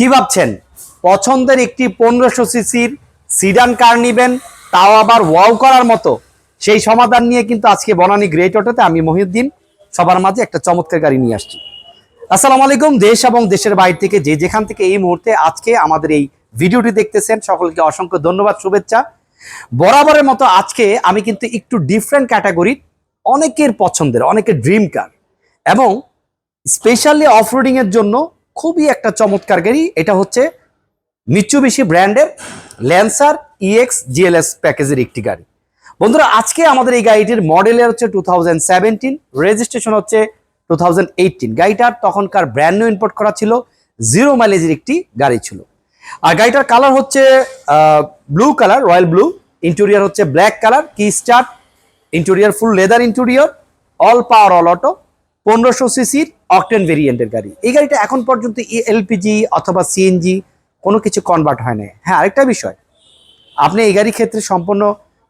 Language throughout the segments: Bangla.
কি ভাবছেন? পছন্দের একটি পনেরোশো সিসির সিডান কার নিবেন? তাও আবার ওয়াও করার মতো। সেই সমাধান নিয়ে কিন্তু আজকে বনানী গ্রেট অটোতে আমি মহিউদ্দিন, সবার মাঝে একটা চমৎকার গাড়ি নিয়ে আসছি। আসসালামু আলাইকুম, দেশ এবং দেশের বাইরে থেকে যে যেখান থেকে এই মুহূর্তে আজকে আমাদের এই ভিডিওটি দেখতেছেন, সকলকে অসংখ্য ধন্যবাদ, শুভেচ্ছা। বরাবরের মতো আজকে আমি কিন্তু একটু ডিফারেন্ট ক্যাটাগরির অনেকের পছন্দের, অনেকের ড্রিম কার এবং স্পেশালি অফরোডিং এর জন্য খুবই একটা চমৎকার গাড়ি। এটা হচ্ছে মিচুবিশি ব্র্যান্ডের ল্যান্সার ইএক্স জিএলএস প্যাকেজের একটি গাড়ি। বন্ধুরা, আজকে আমাদের এই গাড়িটির মডেলের হচ্ছে টু রেজিস্ট্রেশন হচ্ছে টু গাড়িটার তখনকার ব্র্যান্ড নিউ ইম্পোর্ট করা ছিল জিরো মাইলেজের একটি গাড়ি ছিল। আর গাড়িটার কালার হচ্ছে blue colour royal blue interior হচ্ছে ব্ল্যাক কালার কি star interior full leather interior all power all auto পনেরোশো সিসির অকটেন ভেরিয়েন্টের গাড়ি। এই গাড়িটা এখন পর্যন্ত এলপিজি অথবা সিএনজি কোনো কিছু কনভার্ট হয় না হ্যাঁ আরেকটা বিষয়। আপনি এই গাড়ির ক্ষেত্রে সম্পূর্ণ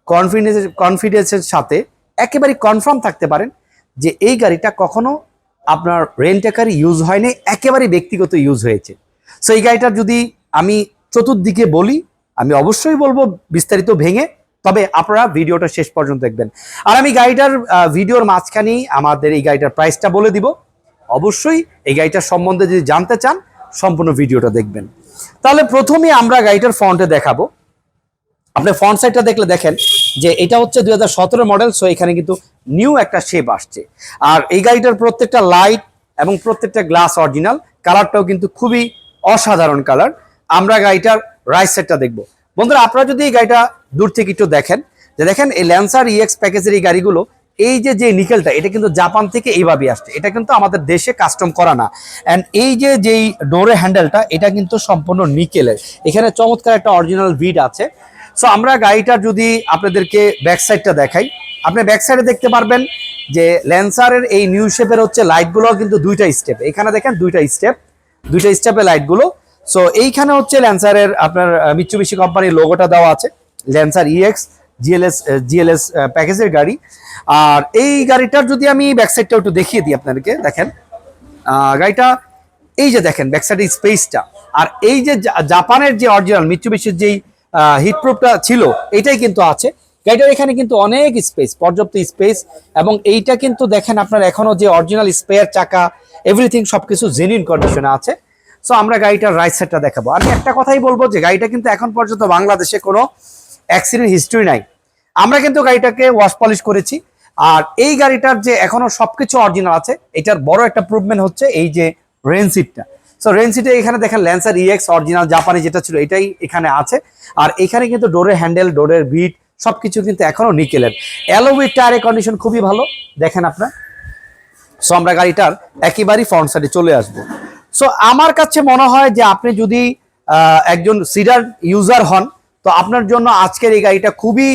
কনফিডেন্স কনফিডেন্সের সাথে একেবারে কনফার্ম থাকতে পারেন যে এই গাড়িটা কখনো আপনার রেন্টেকারি ইউজ হয়নি, একেবারে ব্যক্তিগত ইউজ হয়েছে। সো এই গাড়িটার যদি আমি চতুর্দিকে বলি, আমি অবশ্যই বলব বিস্তারিত ভেঙে তবে আপনারা ভিডিওটা শেষ পর্যন্ত দেখবেন। আর আমি গাড়িটার ভিডিওর মাঝখানেই আমাদের এই গাড়িটার প্রাইসটা বলে দিব। অবশ্যই এই গাড়িটার সম্বন্ধে যদি জানতে চান, সম্পূর্ণ ভিডিওটা দেখবেন। তাহলে প্রথমে আমরা গাড়িটার ফ্রন্টে দেখাবো। আপনি ফ্রন্ট সাইডটা দেখলে দেখেন যে এটা হচ্ছে দুই হাজার সতেরো মডেল সো এখানে কিন্তু নিউ একটা শেপ আসছে। আর এই গাড়িটার প্রত্যেকটা লাইট এবং প্রত্যেকটা গ্লাস অরিজিনাল কালারটাও কিন্তু খুবই অসাধারণ কালার আমরা গাড়িটার রাইট সাইডটা দেখব। বন্ধুরা, আপনারা যদি এই গাড়িটা দূর থেকে একটু দেখেন, যে দেখেন এই ল্যান্সার ইএক্স প্যাকেজের এই গাড়িগুলো, এই যে যে নিকেলটা, এটা কিন্তু জাপান থেকে এইভাবেই আসছে। এটা কিন্তু আমাদের দেশে কাস্টম করা না। অ্যান্ড এই যে, যেই ডোরে হ্যান্ডেলটা এটা কিন্তু সম্পূর্ণ নিকেলের। এখানে চমৎকার একটা অরিজিনাল ভিড আছে। সো আমরা গাড়িটার যদি আপনাদেরকে ব্যাক সাইডটা দেখাই, আপনি ব্যাক সাইডে দেখতে পারবেন যে ল্যান্সারের এই নিউ শেপের হচ্ছে লাইটগুলো কিন্তু দুইটা স্টেপ এখানে দেখেন দুইটা স্টেপ দুইটা স্টেপে লাইটগুলো সো এইখানে হচ্ছে ল্যান্সারের আপনার মিচুবিশি কোম্পানির লোগোটা দেওয়া আছে। ল্যান্সার ইএক্স জিএলএস জিএলএস প্যাকেজের গাড়ি। আর এই গাড়িটার যদি আমি ব্যাক সাইডটা একটু দেখিয়ে দিই আপনাদেরকে, দেখেন। গাড়িটা, এই যে দেখেন ব্যাক সাইডের স্পেসটা আর এই যে জাপানের যে অরিজিনাল মিচুবিশির যেই হিটপ্রুফটা ছিল এটাই কিন্তু আছে। গাড়িটার এখানে কিন্তু অনেক স্পেস পর্যাপ্ত স্পেস এবং এইটা কিন্তু দেখেন আপনার এখনও যে অরিজিনাল স্পেয়ার চাকা এভরিথিং সবকিছু জেনুইন কন্ডিশনে আছে। সো আমরা গাড়িটার রাইট সাইডটা দেখাবো। আমি একটা কথাই বলব যে গাড়িটা কিন্তু এখন পর্যন্ত বাংলাদেশে কোনো অ্যাক্সিডেন্ট হিস্ট্রি নাই। আমরা কিন্তু গাড়িটাকে ওয়াশ পলিশ করেছি। আর এই গাড়িটার যে এখনও সবকিছু অরিজিনাল আছে, এটার বড় একটা প্রুভমেন্ট হচ্ছে এই যে রেন সিটটা সো রেন সিটে এখানে দেখেন ল্যান্সার ইএক্স অরিজিনাল জাপানি যেটা ছিল, এটাই এখানে আছে। আর এখানে কিন্তু ডোরের হ্যান্ডেল ডোরের বিট সবকিছু কিন্তু এখনও নিকেলের অ্যালোউইড টায়ারের কন্ডিশন খুবই ভালো। দেখেন আপনার। সো আমরা গাড়িটার একেবারেই ফ্রন্ট সাইডে চলে আসব। সো আমার কাছে মনে হয় যে আপনি যদি একজন সিডার ইউজার হন, তো আপনার জন্য আজকের এই গাড়িটা খুবই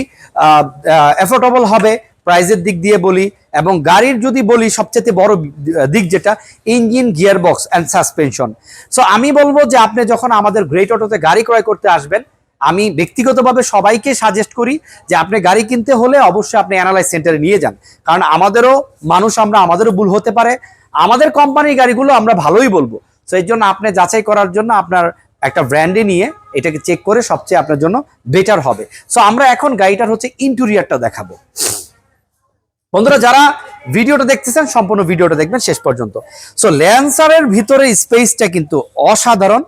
অ্যাফোর্ডেবল হবে প্রাইজের দিক দিয়ে বলি, এবং গাড়ির যদি বলি সবচেয়ে বড় দিক যেটা engine gear box and suspension so আমি বলব যে আপনি যখন আমাদের গ্রেট অটোতে গাড়ি ক্রয় করতে আসবেন, আমি ব্যক্তিগতভাবে সবাইকে সাজেস্ট করি যে আপনি গাড়ি কিনতে হলে অবশ্যই আপনি অ্যানালাইজ সেন্টারে নিয়ে যান। কারণ আমাদেরও মানুষ, আমরা আমাদেরও ভুল হতে পারে। আমাদের কোম্পানির গাড়িগুলো আমরা ভালোই বলব। তো এই জন্য আপনি যাচাই করার জন্য আপনার একটা ব্র্যান্ডে নিয়ে এটাকে চেক করে সবচেয়ে আপনার জন্য বেটার হবে। সো আমরা এখন গাড়িটার হচ্ছে ইন্টেরিয়ারটা দেখাবো। বন্ধুরা, যারা ভিডিওটা দেখতেছেন, সম্পূর্ণ ভিডিওটা দেখবেন শেষ পর্যন্ত। সো ল্যান্সারের ভিতরে স্পেসটা কিন্তু অসাধারণ।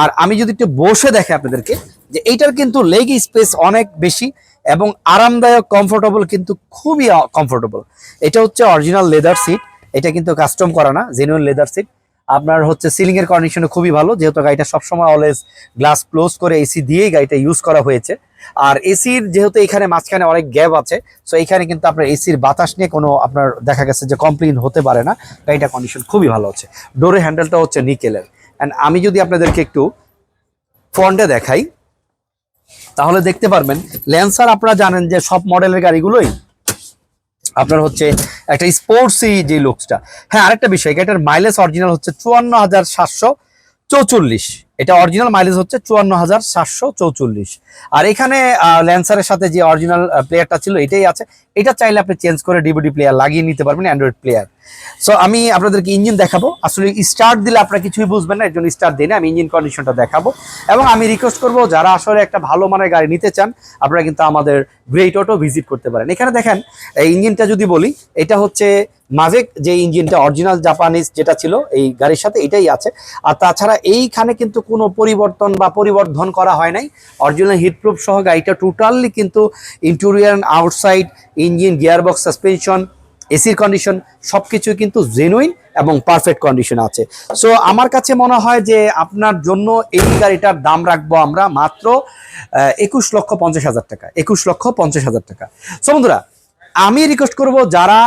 আর আমি যদি একটু বসে দেখে আপনাদেরকে, যে এইটার কিন্তু লেগ স্পেস অনেক বেশি এবং আরামদায়ক কমফোর্টেবল কিন্তু খুবই কমফোর্টেবল এটা হচ্ছে অরিজিনাল লেদার সিট এটা কিন্তু কাস্টম করা না জেনুইন লেদার সিট আপনার হচ্ছে সিলিং এর কন্ডিশনে খুবই ভালো, যেহেতু গাড়িটা সবসময় অলওয়েজ গ্লাস ক্লোজ করে এসি দিয়েই গাড়িটা ইউজ করা হয়েছে। আর এসির যেহেতু এখানে মাঝখানে অনেক গ্যাপ আছে সো এখানে কিন্তু আপনার এসির বাতাস নিয়ে কোনো আপনার দেখা গেছে যে কমপ্লেন হতে পারে না গাড়িটা কন্ডিশন খুবই ভালো আছে। ডোরে হ্যান্ডেলটা হচ্ছে নিকেলের অ্যান্ড আমি যদি আপনাদেরকে একটু ফ্রন্টে দেখাই, তাহলে দেখতে পারবেন ল্যান্সার আপনারা জানেন যে সব মডেলের গাড়িগুলোই আপনার হচ্ছে একটা স্পোর্টসি যে লুকসটা। হ্যাঁ আরেকটা বিষয়, এটার মাইলেজ অরিজিনাল হচ্ছে চুয়ান্ন হাজার সাতশো চৌচল্লিশ। এটা অরিজিনাল মাইলেজ হচ্ছে চুয়ান্ন হাজার সাতশো চৌচল্লিশ। আর এখানে ল্যান্সারের সাথে যে অরিজিনাল প্লেয়ারটা ছিল, এটাই আছে। এটা চাইলে আপনি চেঞ্জ করে ডিভিডি প্লেয়ার লাগিয়ে নিতে পারবেন অ্যান্ড্রয়েড প্লেয়ার সো আমি আপনাদেরকে ইঞ্জিন দেখাবো। আসলে স্টার্ট দিলে আপনারা কিছুই বুঝবেন না, এর জন্য স্টার্ট দিই না, আমি ইঞ্জিন কন্ডিশনটা দেখাবো। এবং আমি রিকোয়েস্ট করব, যারা আসলে একটা ভালো মানের গাড়ি নিতে চান, আপনারা কিন্তু আমাদের গ্রেট অটো ভিজিট করতে পারেন। এখানে দেখেন, এই ইঞ্জিনটা যদি বলি, এটা হচ্ছে মাজেক যে ইঞ্জিনটা অরিজিনাল জাপানিজ যেটা ছিল, এই গাড়ির সাথে এটাই আছে। আর তাছাড়া এইখানে কিন্তু কোনো পরিবর্তন বা পরিবর্ধন করা হয় নাই। অরিজিনাল হিটপ্রুফ সহ গাড়িটা টোটালি কিন্তু interior outside engine gearbox suspension এসির কন্ডিশন সব কিছু কিন্তু জেনুইন এবং পারফেক্ট কন্ডিশন আছে। সো আমার কাছে মনে হয় যে আপনার জন্য এই গাড়িটার দাম রাখব আমরা মাত্র একুশ লক্ষ পঞ্চাশ হাজার টাকা, একুশ লক্ষ পঞ্চাশ হাজার টাকা। সো বন্ধুরা, আমি রিকোয়েস্ট করব যারা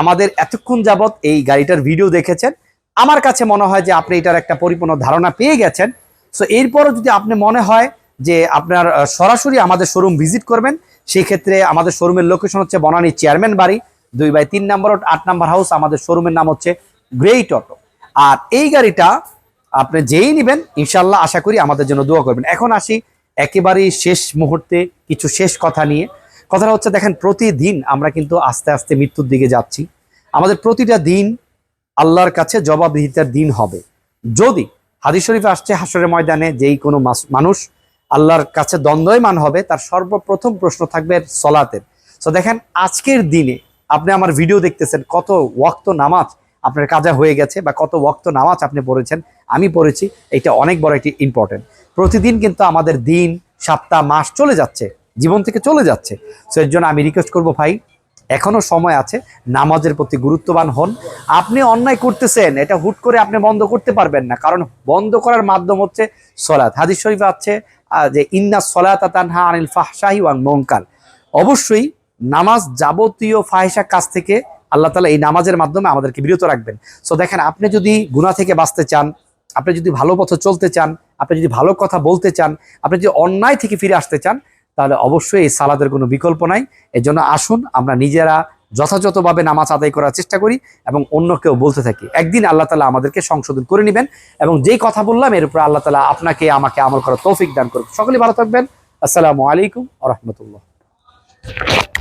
আমাদের এতক্ষণ যাবত এই গাড়িটার ভিডিও দেখেছেন, আমার কাছে মনে হয় যে আপনি এটার একটা পরিপূর্ণ ধারণা পেয়ে গেছেন। সো এরপরও যদি আপনি মনে হয় যে আপনার সরাসরি আমাদের শোরুম ভিজিট করবেন, সেই ক্ষেত্রে আমাদের শোরুমের লোকেশন হচ্ছে বনানী চেয়ারম্যান বাড়ি। দুই বাই তিন নম্বর আট নাম্বার হাউস আমাদের শোরুমের নাম হচ্ছে গ্রেট অটো আর এই গাড়িটা আপনি যেই নেবেন ইনশাল্লাহ আশা করি আমাদের জন্য দোয়া করবেন। এখন আসি একেবারেই শেষ মুহূর্তে কিছু শেষ কথা নিয়ে। কথাটা হচ্ছে, দেখেন, প্রতিদিন আমরা কিন্তু আস্তে আস্তে মৃত্যুর দিকে যাচ্ছি। আমাদের প্রতিটা দিন আল্লাহর কাছে জবাবদিহিতার দিন হবে। যদি হাদিস শরীফে আসছে হাসরের ময়দানে যেই কোনো মানুষ আল্লাহর কাছে দ্বন্দ্বয়মান হবে, তার সর্বপ্রথম প্রশ্ন থাকবে সলাতের। তো দেখেন, আজকের দিনে আপনি আমার ভিডিও দেখতেছেন, কত ওয়াক্ত নামাজ আপনার কাজা হয়ে গেছে বা কত ওয়াক্ত নামাজ আপনি পড়েছেন, আমি পড়েছি, এটা অনেক বড় একটি ইম্পর্টেন্ট প্রতিদিন কিন্তু আমাদের দিন, সপ্তাহ, মাস চলে যাচ্ছে, জীবন থেকে চলে যাচ্ছে। সো এর জন্য আমি রিকোয়েস্ট করব ভাই এখনও সময় আছে, নামাজের প্রতি গুরুত্ববান হন। আপনি অন্যায় করতেছেন, এটা হুট করে আপনি বন্ধ করতে পারবেন না, কারণ বন্ধ করার মাধ্যম হচ্ছে সলাৎ। হাদিস শরীফে আছে যে, ইন্না সলাত তানহা আনিল ফাহশাহি ওয়ান মঙ্কার অবশ্যই নামাজ যাবতীয় ফাহিসা কাজ থেকে আল্লাহ তালা এই নামাজের মাধ্যমে আমাদেরকে বিরত রাখবেন। সো দেখেন, আপনি যদি গুনাহ থেকে বাঁচতে চান, আপনি যদি ভালো পথে চলতে চান, আপনি যদি ভালো কথা বলতে চান, আপনি যদি অন্যায় থেকে ফিরে আসতে চান, তাহলে অবশ্যই এই সালাদের কোনো বিকল্প নাই। এর জন্য আসুন, আমরা নিজেরা যথাযথভাবে নামাজ আদায় করার চেষ্টা করি এবং অন্যকেও বলতে থাকি। একদিন আল্লাহ তালা আমাদেরকে সংশোধন করে নেবেন এবং যেই কথা বললাম, এর উপর আল্লাহ তালা আপনাকে, আমাকে আমল করার তৌফিক দান করুন সকলেই ভালো থাকবেন। আসসালামু আলাইকুম আ রহমতুল্লাহ।